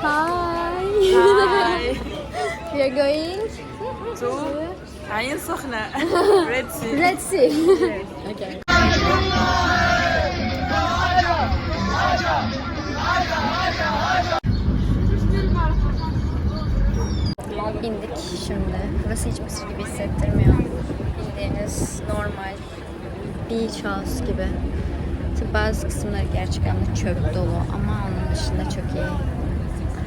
Hi. Hi. we are going to Ayn Sokhna, Red Sea. Red Sea. okay. Bindik şimdi. Burası hiç Mısır gibi hissettirmiyor. Bildiğiniz normal beach house gibi. Tabi bazı kısımları gerçekten çöp dolu ama onun dışında çok iyi.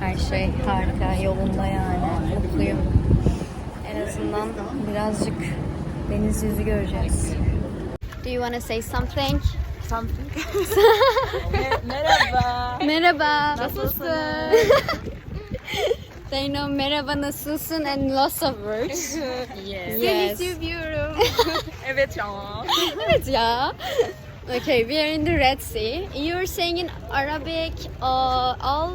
Her şey harika, yolunda yani. Mutluyum. En azından birazcık deniz yüzü göreceğiz. Do you want to say something? Something. Me- Merhaba. Merhaba. Nasılsın? They know merhaba nasılsın and lots of words. yes. Yes. Evet ya. evet ya. Okay, we are in the Red Sea. You're saying in Arabic uh, al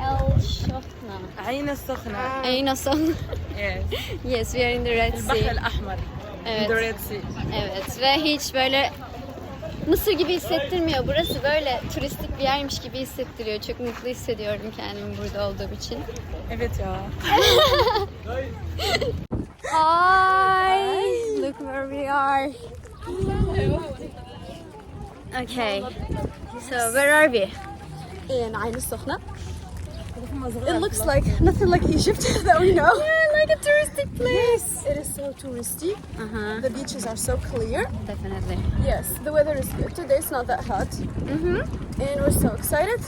el shofna. عين السخنة. Ayna son. Yes. Yes, we are in the Red البحر Sea. الأحمر. Evet. In the Red Sea. Evet ve hiç böyle Mısır gibi hissettirmiyor. Burası böyle turistik bir yermiş gibi hissettiriyor. Çok mutlu hissediyorum kendimi burada olduğum için. Evet ya. Hi! Look where we are. Okay. So where are we? in Ain Sokhna. It looks like nothing like Egypt that we know. Yeah, like a touristic place. Yes, It is so touristy. Uh-huh. The beaches are so clear. Definitely. Yes, the weather is good. Today it's not that hot. Mm-hmm. And we're so excited.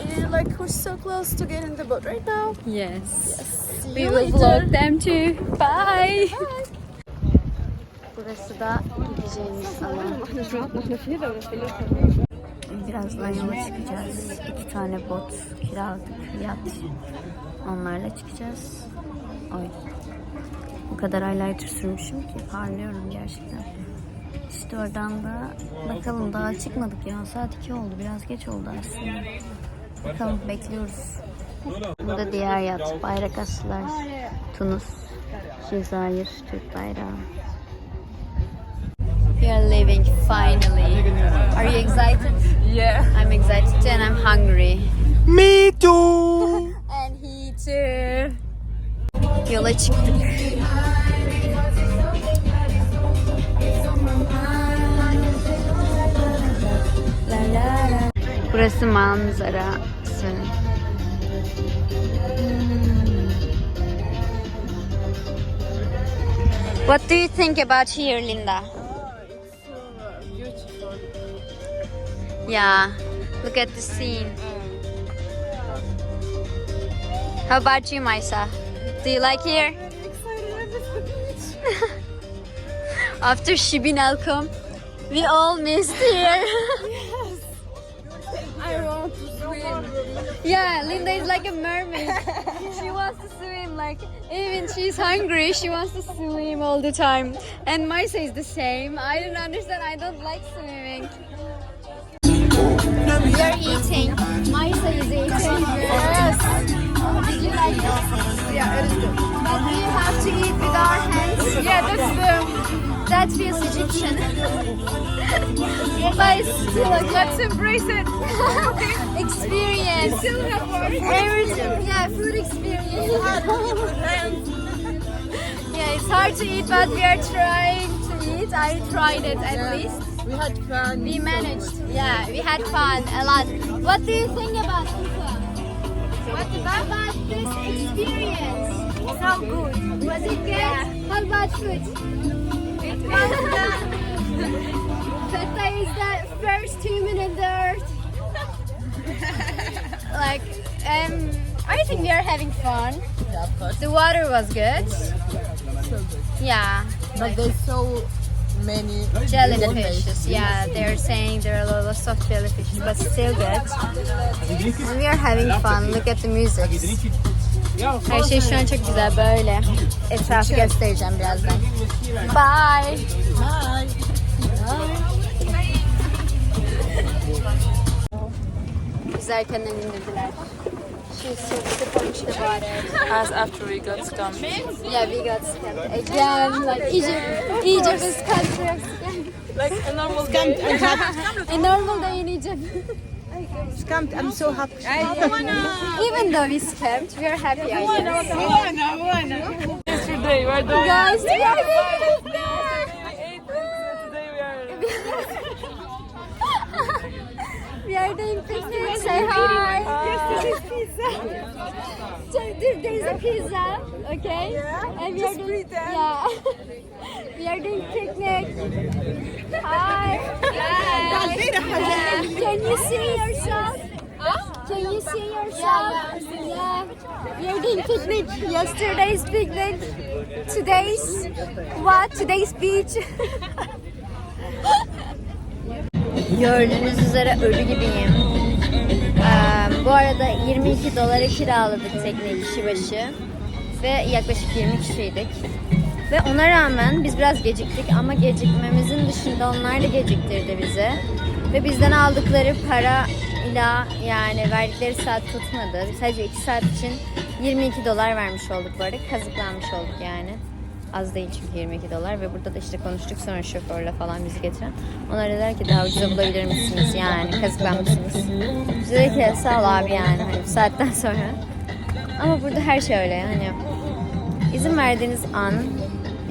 And like we're so close to getting the boat right now. Yes. Yes. See We you will later. vlog them too. Bye. Burası da gideceğimiz alan. Birazdan yola çıkacağız. İki tane bot kiraladık. Yat. Onlarla çıkacağız. Oy. O kadar highlighter sürmüşüm ki parlıyorum gerçekten. İşte oradan da bakalım daha çıkmadık ya. Saat 2 oldu. Biraz geç oldu aslında. Bakalım bekliyoruz. Bu da diğer yat. Bayrak astılar. Tunus, Cezayir, Türk bayrağı. We are leaving finally. Are you excited? Yeah. I'm excited and I'm hungry. Me too. And he too. Yola çıktık. Burası manzarası. What do you think about here, Linda? Yeah, look at the scene. How about you, Maisa? Do you like here? I'm excited about the beach. After Shibin Alcom, we all missed here. yes. I want to swim. yeah, Linda is like a mermaid. she wants to swim, like, even she's hungry, she wants to swim all the time. And Maisa is the same. I don't understand, I don't like swimming. We are eating. Maisa is eating. Yes. Did you like it? Yeah, it is good. But we have to eat with our hands. Yeah, that's the. That feels Egyptian. but it's still like Let's embrace it. experience. Still have. Everything, yeah, food experience. yeah, it's hard to eat, but we are trying I tried it at least. We had fun. We managed. Yeah, we had fun a lot. What do you think about Kuka? What about this experience? So good. Was it good? How about food? It was Feta is the first human in the earth. like, um, I think we are having fun. Yeah, of course. The water was good. Yeah. But there's so many Jellyfishes, yeah, they're saying there are lots of jellyfishes, but still good. And we are having fun. Look at the music. Her şey şu an çok güzel böyle. Etrafı göstereceğim birazdan. Bye. Hi. Biz erkenden indirdiler. She's super punched about it. As after we got scammed. Yeah, we got scammed again. Like Egypt, Egypt is country of scam. Like a normal day. A normal day in Egypt. Scammed. I'm so happy. Even though we scammed, we are happy. I guess. Yesterday, we're doing Guys, we are Today We are doing picnic. Say hi. Yes, this is pizza. so there, there is a pizza, okay? Yeah. And we are doing, yeah. we are doing picnic. Hi. Hi. Can you see yourself? Can you see yourself? Yeah. We are doing picnic. Yesterday's picnic. Today's what? Today's beach. Gördüğünüz üzere ölü gibiyim. Ee, bu arada 22 dolara kiraladık tekne kişi başı. Ve yaklaşık 20 kişiydik. Ve ona rağmen biz biraz geciktik ama gecikmemizin dışında onlar da geciktirdi bizi. Ve bizden aldıkları para ile yani verdikleri saat tutmadı. Sadece 2 saat için 22 dolar vermiş olduk bu arada. Kazıklanmış olduk yani. Az değil çünkü 22 dolar ve burada da işte konuştuk sonra şoförle falan bizi getiren. Onlar dediler ki daha ucuza bulabilir misiniz yani kazıklanmışsınız. Biz dedik ki sağ ol abi yani hani bu saatten sonra. Ama burada her şey öyle yani. İzin verdiğiniz an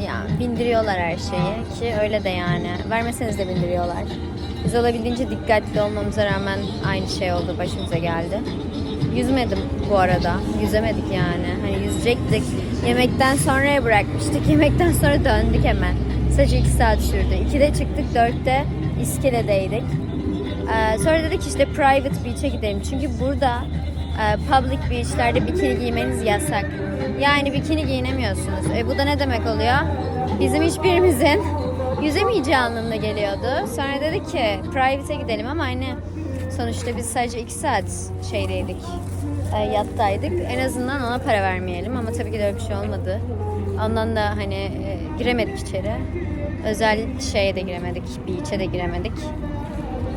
ya bindiriyorlar her şeyi ki öyle de yani. Vermeseniz de bindiriyorlar. Biz olabildiğince dikkatli olmamıza rağmen aynı şey oldu başımıza geldi. Yüzmedim bu arada. Yüzemedik yani. Hani yüzecektik. Yemekten sonraya bırakmıştık. Yemekten sonra döndük hemen. Sadece 2 saat sürdü. 2'de çıktık, 4'te iskeledeydik. Ee, sonra dedik işte private beach'e gidelim. Çünkü burada e, public beach'lerde bikini giymeniz yasak. Yani bikini giyinemiyorsunuz. E, bu da ne demek oluyor? Bizim hiçbirimizin yüzemeyeceği anlamına geliyordu. Sonra dedik ki private'e gidelim ama hani sonuçta biz sadece 2 saat şeydeydik. E, yattaydık. En azından ona para vermeyelim ama tabii ki de öyle bir şey olmadı. Ondan da hani e, giremedik içeri. Özel şeye de giremedik, beach'e de giremedik.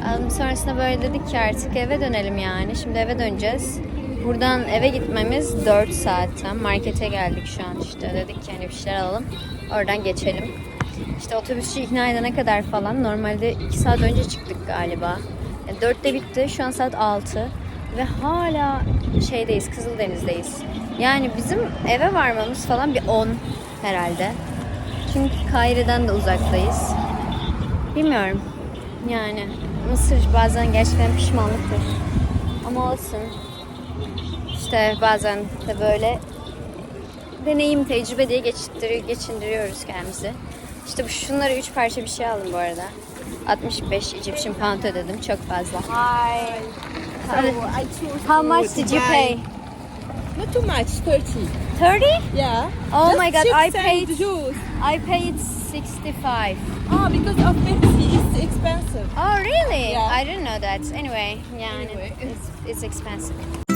Um, Sonrasında böyle dedik ki artık eve dönelim yani. Şimdi eve döneceğiz. Buradan eve gitmemiz 4 saatten. Markete geldik şu an işte. Dedik ki hani bir şeyler alalım. Oradan geçelim. İşte otobüsçü ikna edene kadar falan. Normalde 2 saat önce çıktık galiba. 4'te bitti. Şu an saat 6. Ve hala şeydeyiz, Kızıldeniz'deyiz. Yani bizim eve varmamız falan bir 10 herhalde. Çünkü Kaire'den de uzaktayız. Bilmiyorum. Yani Mısır bazen gerçekten pişmanlıktır. Ama olsun. İşte bazen de böyle deneyim, tecrübe diye geçindiriyor, geçindiriyoruz kendimizi. İşte bu şunları üç parça bir şey aldım bu arada. 65 Egyptian pound ödedim. Çok fazla. Hi. How to much did you pay? Not too much, 30. 30? Yeah. Oh Just my god, I paid juice. I paid 65. Ah, because of Pepsi, it's expensive. Oh really? Yeah. I didn't know that. Anyway, yani Anyway. it's, it's expensive.